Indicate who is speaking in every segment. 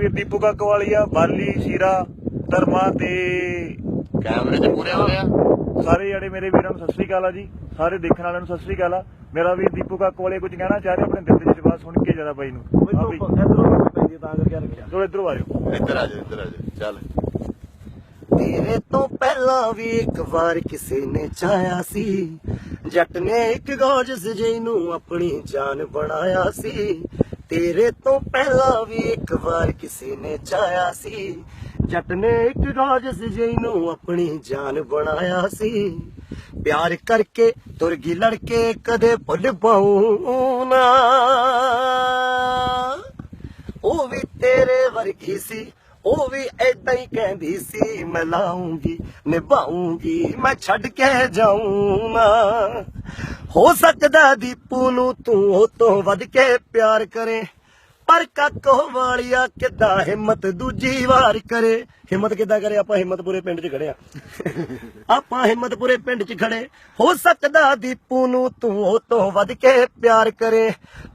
Speaker 1: ਵੀਰ ਦੀਪੂ ਕਾਕਵਾਲੀਆ ਬਾਲੀ ਸ਼ੀਰਾ ਧਰਮਾ ਤੇ
Speaker 2: ਕੈਮਰੇ 'ਚ ਪੂਰੇ ਹੋ ਗਿਆ
Speaker 1: ਸਾਰੇ ਜਿਹੜੇ ਮੇਰੇ ਵੀਰਾਂ ਨੂੰ ਸਤਿ ਸ੍ਰੀ ਅਕਾਲ ਆ ਜੀ। ਸਾਰੇ ਦੇਖਣ ਵਾਲਿਆਂ ਨੂੰ ਸਤਿ ਸ੍ਰੀ ਅਕਾਲ ਆ। ਮੇਰਾ ਵੀਰ ਦੀਪੂ ਕਾਕਵਾਲੀਆ ਕੁਝ ਕਹਿਣਾ ਚਾਹ ਰਿਹਾ ਆਪਣੇ ਦਿਲ ਦੇ ਜਜ਼ਬਾਤ ਸੁਣ ਕੇ ਜਰਾ ਬਾਈ ਨੂੰ? ਚਲੋ ਇਧਰੋਂ ਆਜੋ
Speaker 2: ਇੱਧਰ ਇੱਧਰ ਚੱਲ।
Speaker 3: ਤੇਰੇ ਤੋਂ ਪਹਿਲਾਂ ਵੀ ਇੱਕ ਵਾਰ ਕਿਸੇ ਨੇ ਚਾਹਿਆ ਸੀ। ਜੱਟ ਨੇ ਇੱਕ ਗੋਜ ਸਜਈ ਨੂੰ ਆਪਣੀ ਜਾਨ ਬਣਾਇਆ ਸੀ। ਤੇਰੇ ਤੋਂ ਪਹਿਲਾਂ ਵੀ ਇੱਕ ਵਾਰ ਕਿਸੇ ਨੇ ਚਾਹਿਆ ਸੀ। ਜੱਟ ਨੇ ਇੱਕ ਗੋਜ ਸਜਈ ਨੂੰ ਆਪਣੀ ਜਾਨ ਬਣਾਇਆ ਸੀ। ਪਿਆਰ ਕਰਕੇ ਤੁਰ ਗਈ ਲੜਕੇ ਕਦੇ ਭੁੱਲ ਪਾਉ ਨਾ। ਉਹ ਵੀ ਤੇਰੇ ਵਰਗੀ ਸੀ, ਉਹ ਵੀ ਏਦਾਂ ਹੀ ਕਹਿੰਦੀ ਸੀ, ਮੈਂ ਲਾਉਂਗੀ, ਨਿਭਾਉਂਗੀ, ਮੈਂ ਛੱਡ ਕੇ ਜਾਊਂ ਨਾ। ਹੋ ਸਕਦਾ ਦੀਪੂ ਨੂੰ ਤੂੰ ਉਹ ਤੋਂ ਵੱਧ ਕੇ ਪਿਆਰ ਕਰੇ। ਪਰ ਕਾਕੋ ਵਾਲਿਆ ਕਿੱਦਾਂ ਹਿੰਮਤ ਦੂਜੀ ਵਾਰ ਕਰੇ। ਹਿੰਮਤ ਕਿੱਦਾਂ ਕਰੇ? ਆਪਾਂ ਹਿੰਮਤਪੁਰੇ ਪਿੰਡ 'ਚ ਖੜੇ ਆ। ਆਪਾਂ ਹਿੰਮਤਪੁਰੇ ਪਿੰਡ 'ਚ ਖੜੇ। ਹੋ ਸਕਦਾ ਦੀਪੂ ਨੂੰ ਤੂੰ ਉਹ ਤੋਂ ਵੱਧ ਕੇ ਪਿਆਰ ਕਰੇ।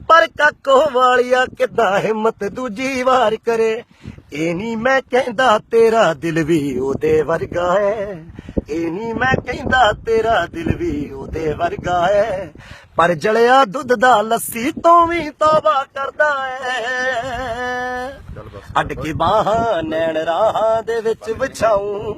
Speaker 3: ਪਰ ਕਾਕੋ ਵਾਲਿਆ ਕਿੱਦਾਂ ਹਿੰਮਤ ਦੂਜੀ ਵਾਰ ਕਰੇ। ਇਹ ਨਹੀਂ ਮੈਂ ਕਹਿੰਦਾ ਤੇਰਾ ਦਿਲ ਵੀ ਉਹਦੇ ਵਰਗਾ ਹੈ। ਇਹ ਨਹੀਂ ਮੈਂ ਕਹਿੰਦਾ ਤੇਰਾ ਦਿਲ ਵੀ ਉਹਦੇ ਵਰਗਾ ਹੈ। ਪਰ ਜਲਿਆ ਦੁੱਧ ਦਾ ਲੱਸੀ ਤੋਂ ਵੀ ਤੋਬਾ ਕਰਦਾ ਹੈ। ਅੱਡ ਕੇ ਬਾਹਾਂ ਨੈਣ ਰਾਹਾਂ ਦੇ ਵਿੱਚ ਵਿਛਾਉਂ